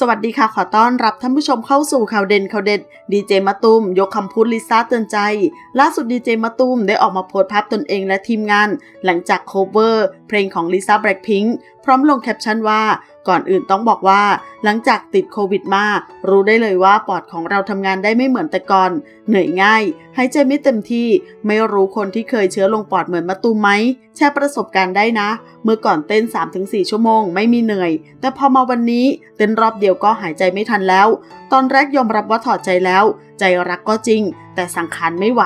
สวัสดีค่ะ ขอต้อนรับท่านผู้ชมเข้าสู่ข่าวเด่นข่าวเด็ดดีเจมะตูมยกคำพูดลิซ่าเตือนใจ ล่าสุดดีเจมะตูมได้ออกมาโพสต์ภาพตนเองและทีมงาน หลังจากโคเวอร์ เพลงของลิซ่าแบล็คพิงค์พร้อมลงแคปชั่นว่า ก่อนอื่นต้องบอกว่า หลังจากติดโควิดมา รู้ได้เลยว่าปอดของเราทำงานได้ไม่เหมือนแต่ก่อน เหนื่อยง่าย หายใจไม่เต็มที่ ไม่รู้คนที่เคยเชื้อลงปอดเหมือนมะตูมไหม แชร์ประสบการณ์ได้นะ เมื่อก่อนเต้น 3-4 ชั่วโมง ไม่มีเหนื่อย แต่พอมาวันนี้ เต้นรอบเดียวก็หายใจไม่ทันแล้ว ตอนแรกยอมรับว่าถอดใจแล้วใจรักก็จริง แต่สังขารไม่ไหว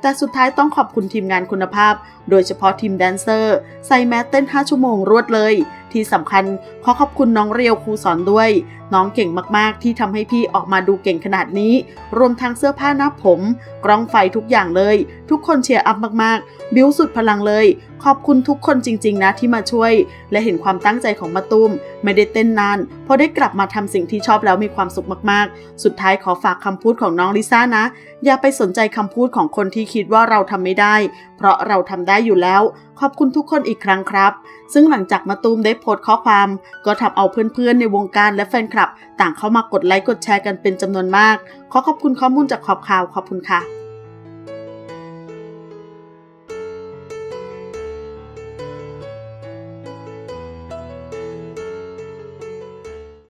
แต่สุดท้ายต้องขอบคุณทีมงานคุณภาพ โดยเฉพาะทีมแดนเซอร์ ใส่แมสเต้น 5 ชั่วโมงรวดเลย ที่สำคัญขอขอบคุณน้องเรียวครูสอนด้วย น้องเก่งมากๆ ที่ทำให้พี่ออกมาดูเก่งขนาดนี้ รวมทั้งเสื้อผ้าหน้าผม กล้องไฟทุกอย่างเลย ทุกคนเชียร์อัพมากๆ บิวสุดพลังเลย ขอบคุณทุกคนจริง ๆ นะที่มาช่วย และเห็นความตั้งใจของมาตุ้ม ไม่ได้เต้นนานพอได้กลับมาทำสิ่งที่ชอบแล้วมีความสุขมากๆ สุดท้ายขอฝากคำพูดของน้ององลิซ่านะ อย่าไปสนใจคำพูดของคนที่คิดว่าเราทำไม่ได้ เพราะเราทำได้อยู่แล้ว ขอบคุณทุกคนอีกครั้งครับ ซึ่งหลังจากมาตูมได้โพสต์ข้อความ ก็ทำเอาเพื่อนๆในวงการและแฟนคลับ ต่างเข้ามากดไลค์กดแชร์กันเป็นจำนวนมาก ขอขอบคุณข้อมูลจากขอบข่าวขอบคุณค่ะ